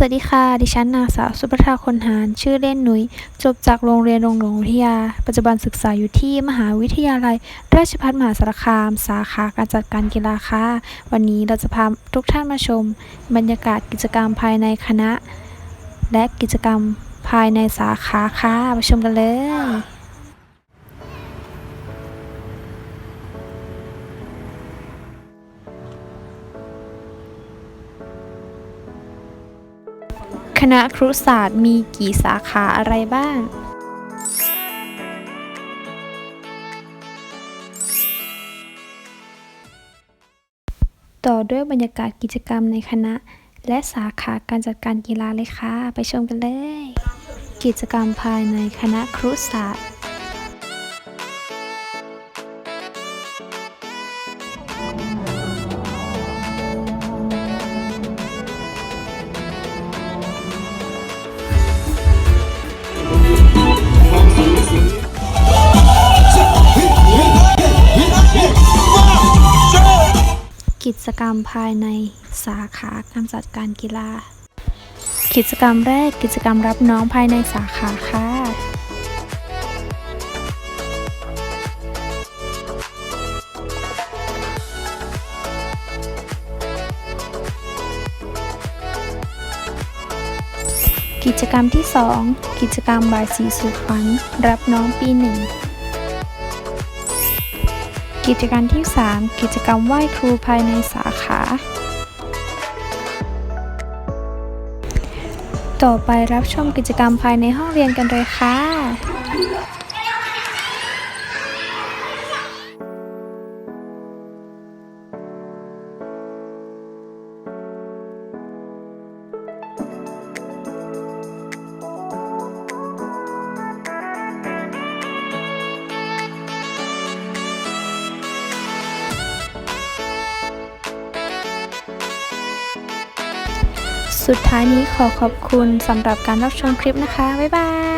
สวัสดีค่ะ ดิฉันนางสาวสุภัทราคนหารชื่อเล่นหนุยจบจากโรงเรียนโรงหลวงวิทยา ปัจจุบันศึกษาอยู่ที่มหาวิทยาลัย ราชภัฏมหาสารคาม สาขาการจัดการกีฬาค่ะ วันนี้เราจะพาทุกท่านมาชม บรรยากาศกิจกรรมภายในคณะ และกิจกรรมภายในสาขาค่ะ ไปชมกันเลย คณะครุศาสตร์มีกี่สาขาอะไรบ้าง ต่อด้วยบรรยากาศกิจกรรมในคณะ และสาขาการจัดการกีฬาเลยค่ะ ไปชมกันเลย กิจกรรมภายในคณะครุศาสตร์ จกรรมภายในสาขาการจัดการกีฬา กิจกรรมแรกกิจกรรมรับน้องภายในสาขาค่ะ กิจกรรมที่ 2 กิจกรรมบายสีสุขวัญรับน้องปีหนึ่ง กิจกรรมที่ 3 กิจกรรมไหว้ครูภายในสาขา ต่อไปรับชมกิจกรรมภายในห้องเรียนกันเลยค่ะ สุดท้ายนี้ขอขอบคุณสำหรับการรับชมคลิปนะคะ บ๊ายบาย